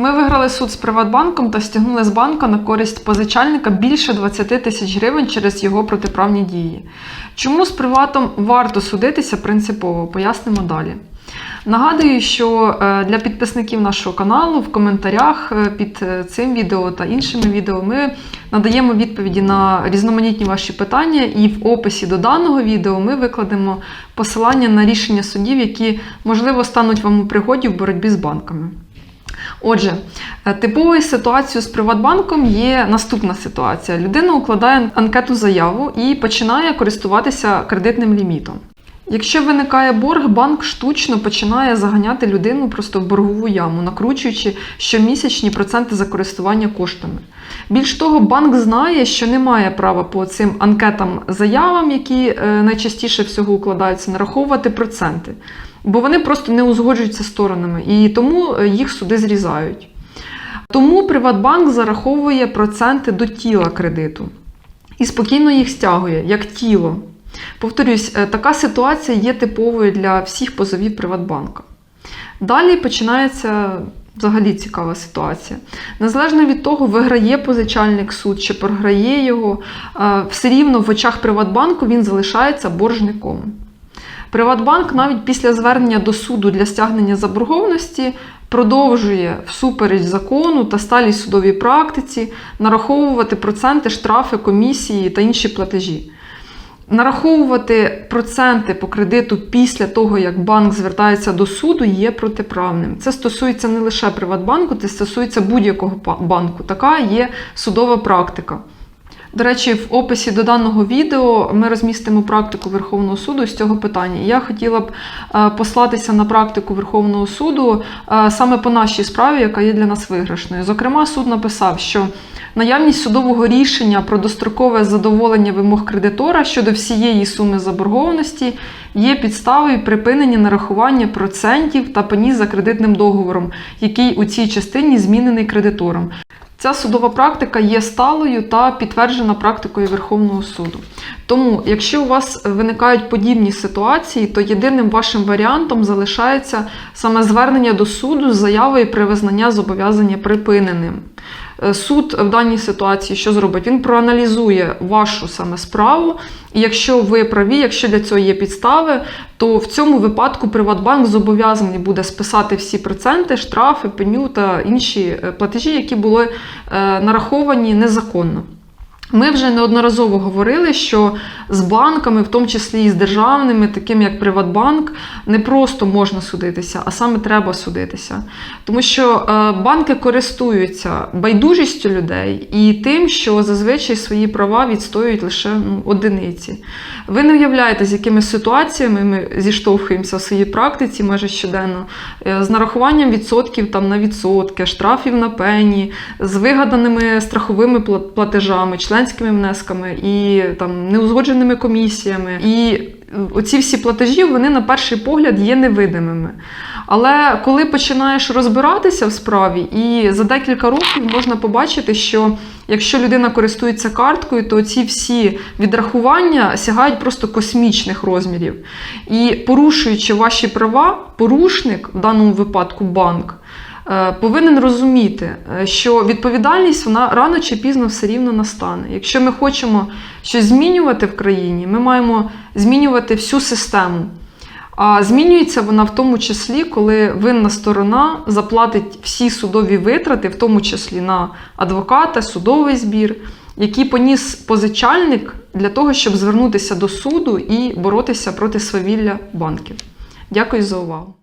Ми виграли суд з Приватбанком та стягнули з банка на користь позичальника більше 20 тисяч гривень через його протиправні дії. Чому з приватом варто судитися принципово? Пояснимо далі. Нагадую, що е, для підписників нашого каналу в коментарях е, під е, цим відео та іншими відео ми надаємо відповіді на різноманітні ваші питання, і в описі до даного відео ми викладемо посилання на рішення судів, які можливо стануть вам у пригоді в боротьбі з банками. Отже, е, типовою ситуацією з Приватбанком є наступна ситуація: людина укладає анкету заяву і починає користуватися кредитним лімітом. Якщо виникає борг, банк штучно починає заганяти людину просто в боргову яму, накручуючи щомісячні проценти за користування коштами. Більш того, банк знає, що не має права по цим анкетам заявам, які е, найчастіше всього укладаються, нараховувати проценти, бо вони просто не узгоджуються сторонами і тому е, їх суди зрізають. Тому Приватбанк зараховує проценти до тіла кредиту і спокійно їх стягує як тіло. Повторюсь, е, така ситуація є типовою для всіх позовів Приватбанка. Далі починається взагалі цікава ситуація. Незалежно від того, виграє позичальник суд чи програє його, е, все рівно в очах Приватбанку він залишається боржником. Приватбанк навіть після звернення до суду для стягнення заборгованості продовжує всупереч закону та сталій судовій практиці нараховувати проценти, штрафи, комісії та інші платежі. Нараховувати проценти по кредиту після того, як банк звертається до суду, є протиправним. Це стосується не лише Приватбанку, це стосується будь-якого банку. Така є судова практика. До речі, в описі до даного відео ми розмістимо практику Верховного суду з цього питання. Я хотіла б е, послатися на практику Верховного суду е, саме по нашій справі, яка є для нас виграшною. Зокрема, суд написав, що наявність судового рішення про дострокове задоволення вимог кредитора щодо всієї суми заборгованості є підставою припинення нарахування процентів та пені за кредитним договором, який у цій частині змінений кредитором. Ця судова практика є сталою та підтверджена практикою Верховного суду. Тому, якщо у вас виникають подібні ситуації, то єдиним вашим варіантом залишається саме звернення до суду з заявою про визнання зобов'язання припиненим. Е, Суд в даній ситуації що зробить? Він проаналізує вашу саме справу, і якщо ви праві, якщо для цього є підстави, то в цьому випадку Приватбанк зобов'язаний буде списати всі проценти, штрафи, пеню та інші е, платежі, які були е, нараховані незаконно. Ми вже неодноразово говорили, що з банками, в тому числі і з державними, такими як Приватбанк, не просто можна судитися, а саме треба судитися. Тому що е, банки користуються байдужістю людей і тим, що зазвичай свої права відстоюють лише ну, одиниці. Ви не уявляєте, з якими ситуаціями ми зіштовхуємося в своїй практиці майже щоденно, Е, з нарахуванням відсотків там, на відсотки, штрафів на пені, з вигаданими страховими пла- платежами, членськими внесками і там, неузгодженими комісіями. І оці всі платежі вони на перший погляд є невидимими. Але коли починаєш розбиратися в справі, і за декілька років можна побачити, що якщо людина користується карткою, то ці всі відрахування сягають просто космічних розмірів. І порушуючи ваші права, порушник, в даному випадку банк, е, повинен розуміти, е, що відповідальність вона рано чи пізно все рівно настане. Якщо ми хочемо щось змінювати в країні, ми маємо змінювати всю систему. А змінюється вона в тому числі, коли винна сторона заплатить всі судові витрати, в тому числі на адвоката, судовий збір, який поніс позичальник для того, щоб звернутися до суду і боротися проти свавілля банків. Дякую за увагу.